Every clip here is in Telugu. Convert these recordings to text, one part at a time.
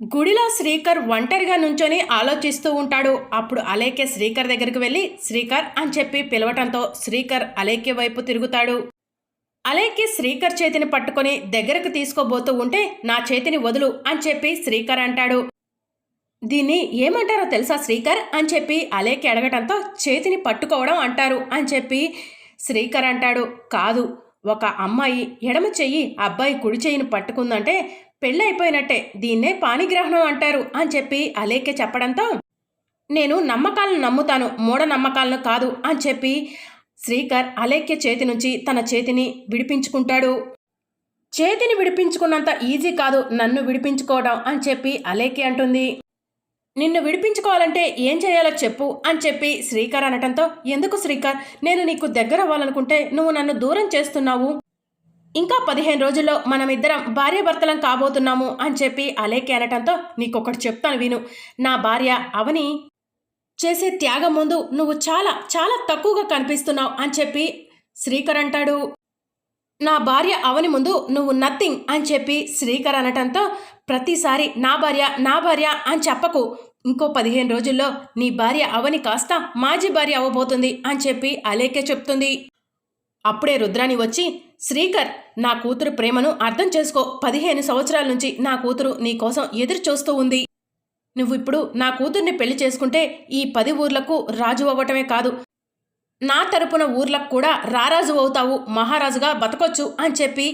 గుడిలో శ్రీకర్ ఒంటరిగా నుంచొని ఆలోచిస్తూ ఉంటాడు. అప్పుడు అలేకే శ్రీకర్ దగ్గరికి వెళ్ళి శ్రీకర్ అని చెప్పి పిలవటంతో శ్రీకర్ అలేఖ్య వైపు తిరుగుతాడు. అలేకే శ్రీకర్ చేతిని పట్టుకొని దగ్గరకు తీసుకోబోతూ ఉంటే నా చేతిని వదులు అని చెప్పి శ్రీకర్ అంటాడు. దీన్ని ఏమంటారో తెలుసా శ్రీకర్? అని చెప్పి అలేకి అడగటంతో చేతిని పట్టుకోవడం అంటారు అని చెప్పి శ్రీకర్ అంటాడు. కాదు ఒక అమ్మాయి ఎడమ చెయ్యి అబ్బాయి కుడి చెయ్యిని పట్టుకుందంటే పెళ్ళైపోయినట్టే దీన్నే పాణిగ్రహణం అంటారు అని చెప్పి అలేఖ్య చెప్పడంతో నేను నమ్మకాలను నమ్ముతాను మూఢనమ్మకాలను కాదు అని చెప్పి శ్రీకర్ అలేఖ్య చేతి నుంచి తన చేతిని విడిపించుకుంటాడు. చేతిని విడిపించుకున్నంత ఈజీ కాదు నన్ను విడిపించుకోవడం అని చెప్పి అలేఖ్య అంటుంది. నిన్ను విడిపించుకోవాలంటే ఏం చేయాలో చెప్పు అని చెప్పి శ్రీకర్ అనటంతో ఎందుకు శ్రీకర్? నేను నీకు దగ్గర అవ్వాలనుకుంటే నువ్వు నన్ను దూరం చేస్తున్నావు. ఇంకా పదిహేను రోజుల్లో మనమిద్దరం భార్యాభర్తలం కాబోతున్నాము అని చెప్పి అలేకే అనటంతో నీకొకటి చెప్తాను విను. నా భార్య అవని చేసే త్యాగం ముందు నువ్వు చాలా చాలా తక్కువగా కనిపిస్తున్నావు అని చెప్పి శ్రీకర్ అంటాడు. నా భార్య అవని ముందు నువ్వు నథింగ్ అని చెప్పి శ్రీకర్ అనటంతో ప్రతిసారి నా భార్య నా భార్య అని చెప్పకు. ఇంకో పదిహేను రోజుల్లో నీ భార్య అవని కాస్త మాజీ భార్య అవ్వబోతుంది అని చెప్పి అలేకే చెప్తుంది. అప్పుడే రుద్రాణి వచ్చి శ్రీకర్ నా కూతురు ప్రేమను అర్థం చేసుకో. పదిహేను సంవత్సరాల నుంచి నా కూతురు నీ కోసం ఎదురు చూస్తూ ఉంది. నువ్వు ఇప్పుడు నా కూతుర్ని పెళ్ళి చేసుకుంటే ఈ పది ఊర్లకు రాజు అవ్వటమే కాదు. నా తరపున ఊర్లకు కూడా రారాజు అవుతావు. మహారాజుగా బతకొచ్చు అని చెప్పి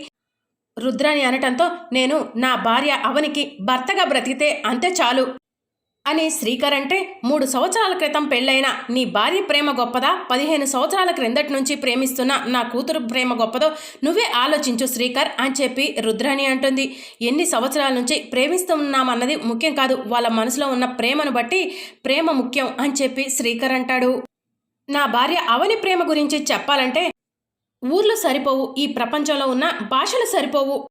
రుద్రాణి అనటంతో నేను నా భార్య అవనికి భర్తగా బ్రతికితే అంతే చాలు. అని శ్రీకర్ అంటే మూడు సంవత్సరాల క్రితం పెళ్ళైన నీ భార్య ప్రేమ గొప్పదా? పదిహేను సంవత్సరాల క్రిందటి నుంచి ప్రేమిస్తున్న నా కూతురు ప్రేమ గొప్పదో? నువ్వే ఆలోచించు శ్రీకర్ అని చెప్పి రుద్రాణి అంటుంది. ఎన్ని సంవత్సరాల నుంచి ప్రేమిస్తున్నామన్నది ముఖ్యం కాదు. వాళ్ళ మనసులో ఉన్న ప్రేమను బట్టి ప్రేమ ముఖ్యం అని చెప్పి శ్రీకర్ అంటాడు. నా భార్య అవని ప్రేమ గురించి చెప్పాలంటే ఊర్లు సరిపోవు ఈ ప్రపంచంలో ఉన్న భాషలు సరిపోవు.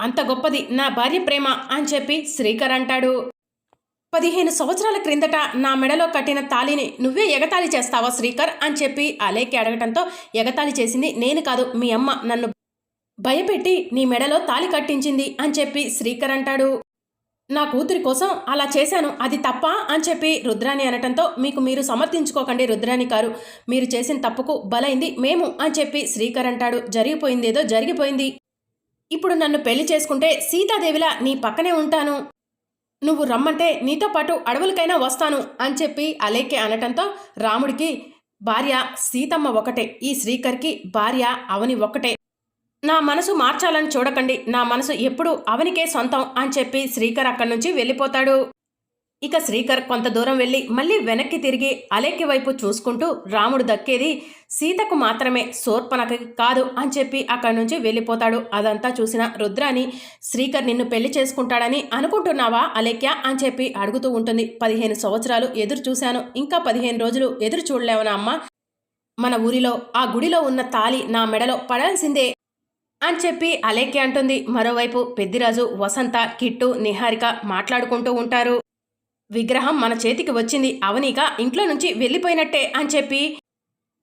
అంత గొప్పది నా భార్య ప్రేమ అని చెప్పి శ్రీకర్ అంటాడు. పదిహేను సంవత్సరాల క్రిందట నా మెడలో కట్టిన తాళిని నువ్వే ఎగతాళి చేస్తావా శ్రీకర్? అని చెప్పి అలేకి అడగటంతో ఎగతాళి చేసింది నేను కాదు మీ అమ్మ నన్ను భయపెట్టి నీ మెడలో తాళి కట్టించింది అని చెప్పి శ్రీకర్ అంటాడు. నా కూతురి కోసం అలా చేశాను అది తప్ప అని చెప్పి రుద్రాని అనటంతో మీకు మీరు సమర్థించుకోకండి రుద్రాని గారు. మీరు చేసిన తప్పుకు బలైంది మేము అని చెప్పి శ్రీకర్ అంటాడు. జరిగిపోయిందేదో జరిగిపోయింది. ఇప్పుడు నన్ను పెళ్ళి చేసుకుంటే సీతాదేవిలా నీ పక్కనే ఉంటాను. నువ్వు రమ్మంటే నీతో పాటు అడవులకైనా వస్తాను అని చెప్పి అలేకే అనటంతో రాముడికి భార్య సీతమ్మ ఒకటే ఈ శ్రీకర్కి భార్య అవని ఒకటే. నా మనసు మార్చాలని చూడకండి నా మనసు ఎప్పుడు అవనికే సొంతం అని చెప్పి శ్రీకర్ అక్కడి నుంచి వెళ్ళిపోతాడు. ఇక శ్రీకర్ కొంత దూరం వెళ్ళి మళ్ళీ వెనక్కి తిరిగి అలేఖ్య వైపు చూసుకుంటూ రాముడు దక్కేది సీతకు మాత్రమే శోర్పణకి కాదు అని చెప్పి అక్కడి నుంచి వెళ్ళిపోతాడు. అదంతా చూసిన రుద్రాని శ్రీకర్ నిన్ను పెళ్ళి చేసుకుంటాడని అనుకుంటున్నావా అలేఖ్య అని చెప్పి అడుగుతూ ఉంటుంది. పదిహేను సంవత్సరాలు ఎదురు చూశాను. ఇంకా పదిహేను రోజులు ఎదురు చూడలేవనా అమ్మ? మన ఊరిలో ఆ గుడిలో ఉన్న తాలి నా మెడలో పడాల్సిందే అని చెప్పి అలేఖ్య అంటుంది. మరోవైపు పెద్దిరాజు వసంత కిట్టు నిహారిక మాట్లాడుకుంటూ ఉంటారు. విగ్రహం మన చేతికి వచ్చింది. అవనిక ఇంట్లో నుంచి వెళ్ళిపోయినట్టే అని చెప్పి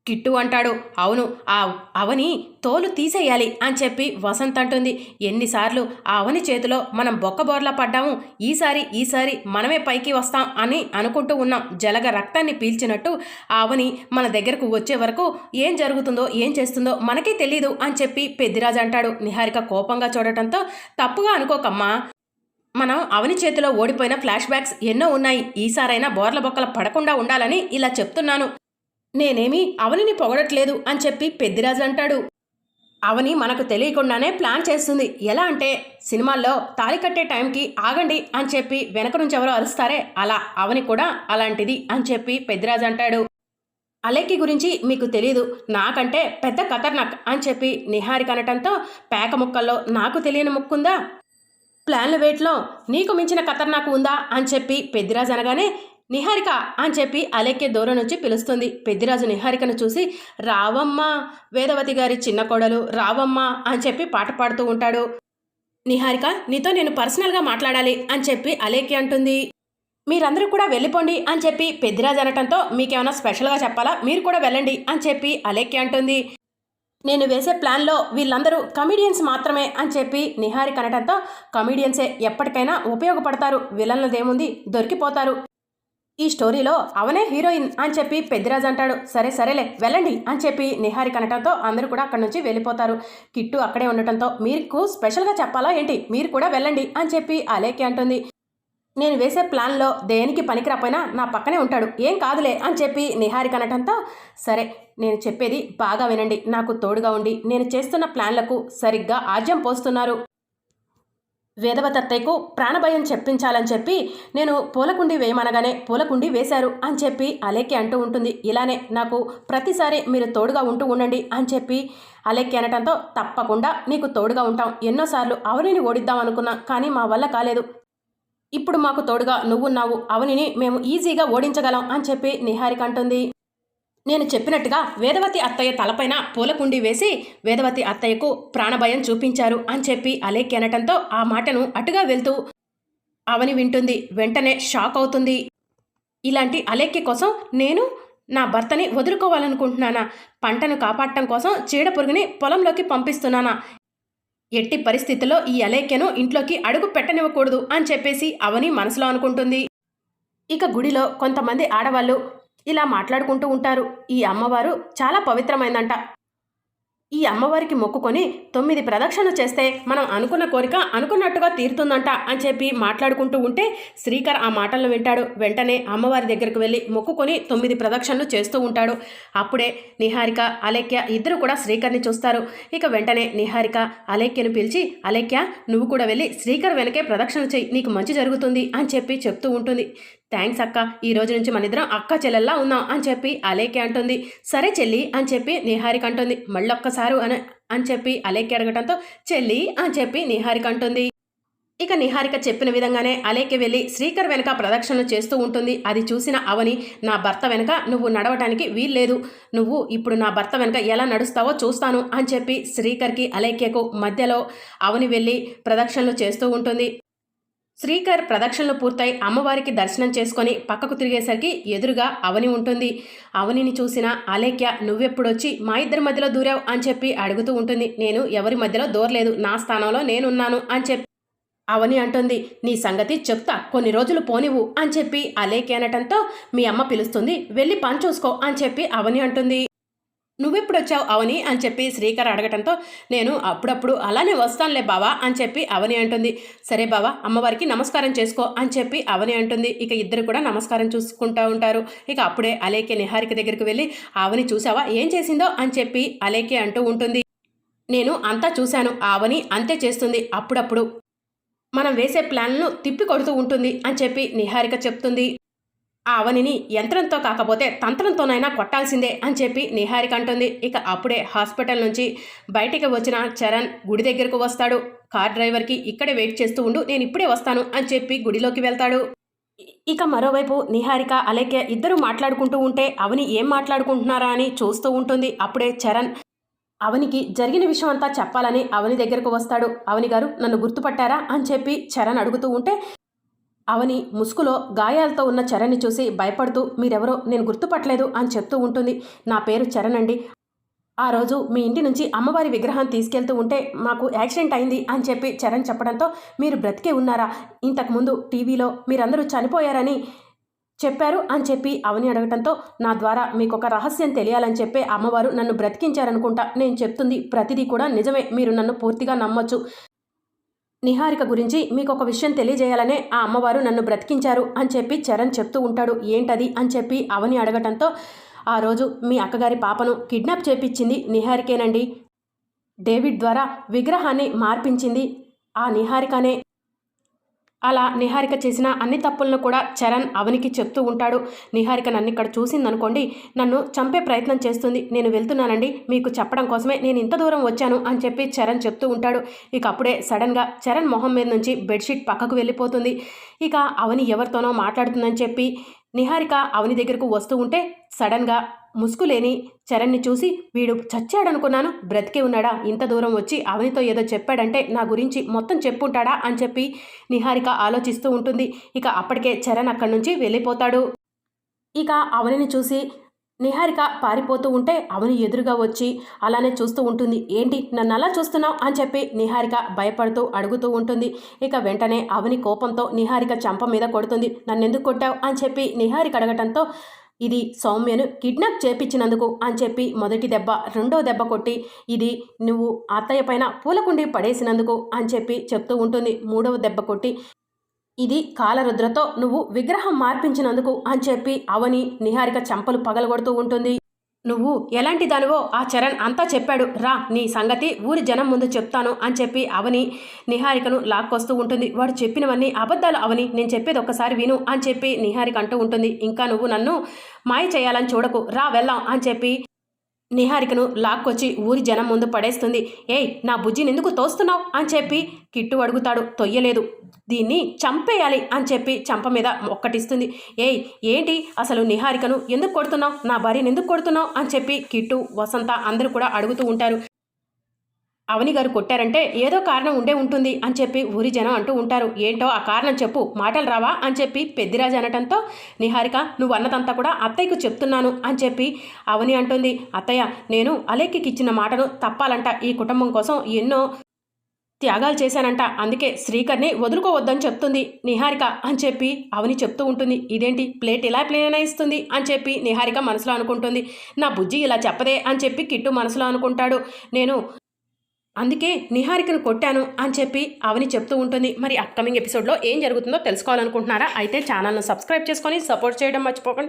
కిట్టు అంటాడు. అవును ఆ అవని తోలు తీసేయాలి అని చెప్పి వసంత్ అంటుంది. ఎన్నిసార్లు ఆ అవని చేతిలో మనం బొక్కబోర్లా పడ్డాము. ఈసారి ఈసారి మనమే పైకి వస్తాం అని అనుకుంటూ ఉన్నాం. జలగ రక్తాన్ని పీల్చినట్టు ఆ అవని మన దగ్గరకు వచ్చే వరకు ఏం జరుగుతుందో ఏం చేస్తుందో మనకే తెలీదు అని చెప్పి పెద్దిరాజు అంటాడు. నిహారిక కోపంగా చూడటంతో తప్పుగా అనుకోకమ్మా. మనం అవని చేతిలో ఓడిపోయిన ఫ్లాష్ బ్యాక్స్ ఎన్నో ఉన్నాయి. ఈసారైనా బోర్ల బొక్కల పడకుండా ఉండాలని ఇలా చెప్తున్నాను. నేనేమి అవనిని పొగడట్లేదు అని చెప్పి పెద్దిరాజు అంటాడు. అవని మనకు తెలియకుండానే ప్లాన్ చేస్తుంది. ఎలా అంటే సినిమాల్లో తాళి కట్టే టైంకి ఆగండి అని చెప్పి వెనక నుంచి ఎవరో అరుస్తారే అలా అవని కూడా అలాంటిది అని చెప్పి పెద్దిరాజు అంటాడు. అలెక్కి గురించి మీకు తెలీదు. నాకంటే పెద్ద ఖతర్నాక్ అని చెప్పి నిహారిక అనటంతో పేక ముక్కల్లో నాకు తెలియని ముక్కుందా? ప్లాన్ల వేట్లో నీకు మించిన ఖతర్నాకు ఉందా అని చెప్పి పెద్దిరాజు అనగానే నిహారిక అని చెప్పి అలెక్కే దూరం నుంచి పిలుస్తుంది. పెద్దిరాజు నిహారికను చూసి రావమ్మ వేదవతి గారి చిన్న కోడలు రావమ్మ అని చెప్పి పాట పాడుతూ ఉంటాడు. నిహారిక నీతో నేను పర్సనల్గా మాట్లాడాలి అని చెప్పి అలేఖ్య అంటుంది. మీరందరూ కూడా వెళ్ళిపోండి అని చెప్పి పెద్దిరాజు అనటంతో మీకేమైనా స్పెషల్గా చెప్పాలా? మీరు కూడా వెళ్ళండి అని చెప్పి అలేఖ్య అంటుంది. నేను వేసే ప్లాన్లో వీళ్ళందరూ కమిడియన్స్ మాత్రమే అని చెప్పి నిహారిక అనటంతో కమిడియన్సే ఎప్పటికైనా ఉపయోగపడతారు. విలన్లదేముంది? దొరికిపోతారు. ఈ స్టోరీలో అవనే హీరోయిన్ అని చెప్పి పెద్దిరాజు అంటాడు. సరే సరేలే వెళ్ళండి అని చెప్పి నిహారిక అనటంతో అందరూ కూడా అక్కడి నుంచి వెళ్ళిపోతారు. కిట్టు అక్కడే ఉండటంతో మీకు స్పెషల్గా చెప్పాలా ఏంటి? మీరు కూడా వెళ్ళండి అని చెప్పి అలేకి అంటుంది. నేను వేసే ప్లాన్లో దేనికి పనికిరాపోయినా నా పక్కనే ఉంటాడు. ఏం కాదులే అని చెప్పి నిహారిక అనటంతో సరే నేను చెప్పేది బాగా వినండి నాకు తోడుగా ఉండి. నేను చేస్తున్న ప్లాన్లకు సరిగ్గా ఆజ్యం పోస్తున్నారు. వేదవతత్తయ్యకు ప్రాణభయం చెప్పించాలని చెప్పి నేను పూలకుండి వేయమనగానే పూలకుండి వేశారు అని చెప్పి అలేకి అంటూ ఉంటుంది. ఇలానే నాకు ప్రతిసారి మీరు తోడుగా ఉంటూ ఉండండి అని చెప్పి అలేకి అనటంతో తప్పకుండా నీకు తోడుగా ఉంటాం. ఎన్నోసార్లు అవనిని ఓడిద్దాం అనుకున్నా కానీ మా వల్ల కాలేదు. ఇప్పుడు మాకు తోడుగా నువ్వున్నావు. అవనిని మేము ఈజీగా ఓడించగలం అని చెప్పి నిహారిక అంటుంది. నేను చెప్పినట్టుగా వేదవతి అత్తయ్య తలపైన పూలకుండి వేసి వేదవతి అత్తయ్యకు ప్రాణభయం చూపించారు అని చెప్పి అలేకి అనటంతో ఆ మాటను అటుగా వెళ్తూ అవని వింటుంది. వెంటనే షాక్ అవుతుంది. ఇలాంటి అలేఖ్య కోసం నేను నా భర్తని వదులుకోవాలనుకుంటున్నానా? పంటను కాపాడటం కోసం చీడ పురుగుని పొలంలోకి పంపిస్తున్నానా? ఎట్టి పరిస్థితుల్లో ఈ అలేఖ్యను ఇంట్లోకి అడుగు పెట్టనివ్వకూడదు అని చెప్పేసి అవని మనసులో అనుకుంటుంది. ఇక గుడిలో కొంతమంది ఆడవాళ్ళు ఇలా మాట్లాడుకుంటూ ఉంటారు. ఈ అమ్మవారు చాలా పవిత్రమైందంట. ఈ అమ్మవారికి మొక్కుకొని తొమ్మిది ప్రదక్షిణ చేస్తే మనం అనుకున్న కోరిక అనుకున్నట్టుగా తీరుతుందంట అని చెప్పి మాట్లాడుకుంటూ ఉంటే శ్రీకర్ ఆ మాటలను వింటాడు. వెంటనే అమ్మవారి దగ్గరికి వెళ్ళి మొక్కుకొని తొమ్మిది ప్రదక్షిణలు చేస్తూ ఉంటాడు. అప్పుడే నిహారిక అలేఖ్య ఇద్దరు కూడా శ్రీకర్ని చూస్తారు. ఇక వెంటనే నిహారిక అలేఖ్యను పిలిచి అలేఖ్య నువ్వు కూడా వెళ్ళి శ్రీకర్ వెనకే ప్రదక్షిణ చెయ్యి నీకు మంచి జరుగుతుంది అని చెప్పి చెప్తూ ఉంటుంది. థ్యాంక్స్ అక్క ఈ రోజు నుంచి మన ఇద్దరం అక్క చెల్లెల్లా ఉన్నాం అని చెప్పి అలేఖ్య అంటుంది. సరే చెల్లి అని చెప్పి నిహారిక అంటుంది. మళ్ళొక్కసారి అని అని చెప్పి అలేఖ్య అడగటంతో చెల్లి అని చెప్పి నిహారిక అంటుంది. ఇక నిహారిక చెప్పిన విధంగానే అలేఖి వెళ్ళి శ్రీకర్ వెనక ప్రదక్షిణ చేస్తూ ఉంటుంది. అది చూసిన అవని నా భర్త వెనక నువ్వు నడవటానికి వీల్లేదు. నువ్వు ఇప్పుడు నా భర్త వెనక ఎలా నడుస్తావో చూస్తాను అని చెప్పి శ్రీకర్కి అలేఖ్యకు మధ్యలో అవని వెళ్ళి ప్రదక్షిణలు చేస్తూ ఉంటుంది. శ్రీకర్ ప్రదక్షిణలు పూర్తయి అమ్మవారికి దర్శనం చేసుకొని పక్కకు తిరిగేసరికి ఎదురుగా అవని ఉంటుంది. అవనిని చూసిన అలేఖ్య నువ్వెప్పుడొచ్చి మా ఇద్దరి మధ్యలో దూరావు అని చెప్పి అడుగుతూ ఉంటుంది. నేను ఎవరి మధ్యలో దూరలేదు. నా స్థానంలో నేనున్నాను అని చెప్పి అవని అంటుంది. నీ సంగతి చెప్తా. కొన్ని రోజులు పోనివు అని చెప్పి అలేఖ్య అనటంతో మీ అమ్మ పిలుస్తుంది. వెళ్ళి పని చూసుకో అని చెప్పి అవని అంటుంది. నువ్వెప్పుడు వచ్చావు అవని అని చెప్పి శ్రీకర్ అడగటంతో నేను అప్పుడప్పుడు అలానే వస్తానులే బావా అని చెప్పి అవని అంటుంది. సరే బావా అమ్మవారికి నమస్కారం చేసుకో అని చెప్పి అవని అంటుంది. ఇక ఇద్దరు కూడా నమస్కారం చూసుకుంటూ ఉంటారు. ఇక అప్పుడే అలేకే నిహారిక దగ్గరికి వెళ్ళి అవని చూసావా? ఏం చేసిందో? అని చెప్పి అలేకే అంటూ ఉంటుంది. నేను అంతా చూశాను. ఆవని అంతే చేస్తుంది. అప్పుడప్పుడు మనం వేసే ప్లాన్లను తిప్పి కొడుతూ ఉంటుంది అని చెప్పి నిహారిక చెప్తుంది. ఆ అవనిని యంత్రంతో కాకపోతే తంత్రంతోనైనా కొట్టాల్సిందే అని చెప్పి నిహారిక అంటుంది. ఇక అప్పుడే హాస్పిటల్ నుంచి బయటికి వచ్చిన చరణ్ గుడి దగ్గరకు వస్తాడు. కార్ డ్రైవర్కి ఇక్కడే వెయిట్ చేస్తూ ఉండు నేను ఇప్పుడే వస్తాను అని చెప్పి గుడిలోకి వెళ్తాడు. ఇక మరోవైపు నిహారిక అలేఖ్య ఇద్దరు మాట్లాడుకుంటూ ఉంటే అవని ఏం మాట్లాడుకుంటున్నారా అని చూస్తూ ఉంటుంది. అప్పుడే చరణ్ అవనికి జరిగిన విషయం అంతా చెప్పాలని అవని దగ్గరకు వస్తాడు. అవని గారు నన్ను గుర్తుపట్టారా? అని చెప్పి చరణ్ అడుగుతూ ఉంటే అవని ముసుగులో గాయాలతో ఉన్న చరణ్ని చూసి భయపడుతూ మీరెవరో? నేను గుర్తుపట్టలేదు అని చెప్తూ ఉంటుంది. నా పేరు చరణ్ అండి ఆ రోజు మీ ఇంటి నుంచి అమ్మవారి విగ్రహం తీసుకెళ్తూ ఉంటే మాకు యాక్సిడెంట్ అయింది అని చెప్పి చరణ్ చెప్పడంతో మీరు బ్రతికే ఉన్నారా? ఇంతకుముందు టీవీలో మీరందరూ చనిపోయారని చెప్పారు అని చెప్పి అవని అడగటంతో నా ద్వారా మీకు ఒక రహస్యం తెలియాలని చెప్పే అమ్మవారు నన్ను బ్రతికించారనుకుంటా నేను చెప్తుంది. ప్రతిదీ కూడా నిజమే. మీరు నన్ను పూర్తిగా నమ్మొచ్చు. నిహారిక గురించి మీకు ఒక విషయం తెలియజేయాలనే ఆ అమ్మవారు నన్ను బ్రతికించారు అని చెప్పి చరణ్ చెప్తూ ఉంటాడు. ఏంటది? అని చెప్పి అవని అడగటంతో ఆ రోజు మీ అక్కగారి పాపను కిడ్నాప్ చేపించింది నిహారికేనండి. డేవిడ్ ద్వారా విగ్రహాన్ని మార్పించింది ఆ నిహారికనే. అలా నిహారిక చేసిన అన్ని తప్పులను కూడా చరణ్ అవనికి చెప్తూ ఉంటాడు. నిహారిక నన్ను ఇక్కడ చూసిందనుకోండి నన్ను చంపే ప్రయత్నం చేస్తుంది. నేను వెళ్తున్నానండి మీకు చెప్పడం కోసమే నేను ఇంత దూరం వచ్చాను అని చెప్పి చరణ్ చెప్తూ ఉంటాడు. ఇక అప్పుడే సడన్గా చరణ్ మొహం మీద నుంచి బెడ్షీట్ పక్కకు వెళ్ళిపోతుంది. ఇక అవని ఎవరితోనో మాట్లాడుతుందని చెప్పి నిహారిక అవని దగ్గరకు వస్తూ ఉంటే సడన్గా ముసుగులేని చరణ్ని చూసి వీడు చచ్చాడనుకున్నాను. బ్రతికే ఉన్నాడా? ఇంత దూరం వచ్చి అవనితో ఏదో చెప్పాడంటే నా గురించి మొత్తం చెప్పుంటాడా? అని చెప్పి నిహారిక ఆలోచిస్తూ ఉంటుంది. ఇక అప్పటికే చరణ్ అక్కడి నుంచి వెళ్ళిపోతాడు. ఇక అవనిని చూసి నిహారిక పారిపోతూ ఉంటే అవని ఎదురుగా వచ్చి అలానే చూస్తూ ఉంటుంది. ఏంటి? నన్ను అలా చూస్తున్నావు? అని చెప్పి నిహారిక భయపడుతూ అడుగుతూ ఉంటుంది. ఇక వెంటనే అవని కోపంతో నిహారిక చంప మీద కొడుతుంది. నన్నెందుకు కొట్టావు? అని చెప్పి నిహారిక అడగటంతో ఇది సౌమ్యను కిడ్నాప్ చేపించినందుకు అని చెప్పి మొదటి దెబ్బ రెండో దెబ్బ కొట్టి ఇది నువ్వు అత్తయ్య పైన పూలకుండి పడేసినందుకు అని చెప్పి చెప్తూ ఉంటుంది. మూడవ దెబ్బ కొట్టి ఇది కాలరుద్రతో నువ్వు విగ్రహం మార్పించినందుకు అని చెప్పి అవని నిహారిక చంపలు పగలగొడుతూ ఉంటుంది. నువ్వు ఎలాంటి దానివో ఆ చరణ్ అంతా చెప్పాడు. రా నీ సంగతి ఊరి జనం ముందు చెప్తాను అని చెప్పి అవని నిహారికను లాక్కొస్తూ ఉంటుంది. వాడు చెప్పినవన్నీ అబద్ధాలు అవని నేను చెప్పేది ఒక్కసారి విను అని చెప్పి నిహారిక అంటూ ఉంటుంది. ఇంకా నువ్వు నన్ను మాయ చేయాలని చూడకు. రా వెళ్దాం అని చెప్పి నిహారికను లాక్కొచ్చి ఊరి జనం ముందు పడేస్తుంది. ఏయ్ నా బుజ్జిని ఎందుకు తోస్తున్నావు? అని చెప్పి కిట్టు అడుగుతాడు. తొయ్యలేదు. దీన్ని చంపేయాలి అని చెప్పి చంప మీద ఒక్కటిస్తుంది ఏయ్ ఏంటి? అసలు నిహారికను ఎందుకు కొడుతున్నావు? నా భార్యను ఎందుకు కొడుతున్నావు? అని చెప్పి కిట్టు వసంత అందరూ కూడా అడుగుతూ ఉంటారు. అవని గారు కొట్టారంటే ఏదో కారణం ఉండే ఉంటుంది అని చెప్పి ఊరి జనం అంటూ ఉంటారు. ఏంటో ఆ కారణం చెప్పు మాటలు రావా అని చెప్పి పెద్దిరాజు అనటంతో నిహారిక నువ్వు అన్నదంతా కూడా అత్తయ్యకు చెప్తున్నాను అని చెప్పి అవని అంటుంది. అత్తయ్య నేను అలేక్కికి ఇచ్చిన మాటను తప్పాలంట. ఈ కుటుంబం కోసం ఎన్నో త్యాగాలు చేశానంట. అందుకే శ్రీకర్ని వదులుకోవద్దని చెప్తుంది నిహారిక అని చెప్పి అవని చెప్తూ ఉంటుంది. ఇదేంటి? ప్లేట్ ఇలా ప్లేన్ ఇస్తుంది అని చెప్పి నిహారిక మనసులో అనుకుంటుంది. నా బుజ్జి ఇలా చెప్పదే అని చెప్పి కిట్టు మనసులో అనుకుంటాడు. నేను అందుకే నిహారికను కొట్టాను అని చెప్పి అవని చెప్తూ ఉంటుంది. మరి అప్కమింగ్ ఎపిసోడ్లో ఏం జరుగుతుందో తెలుసుకోవాలనుకుంటున్నారా? అయితే ఛానల్ను సబ్స్క్రైబ్ చేసుకొని సపోర్ట్ చేయడం మర్చిపోకండి.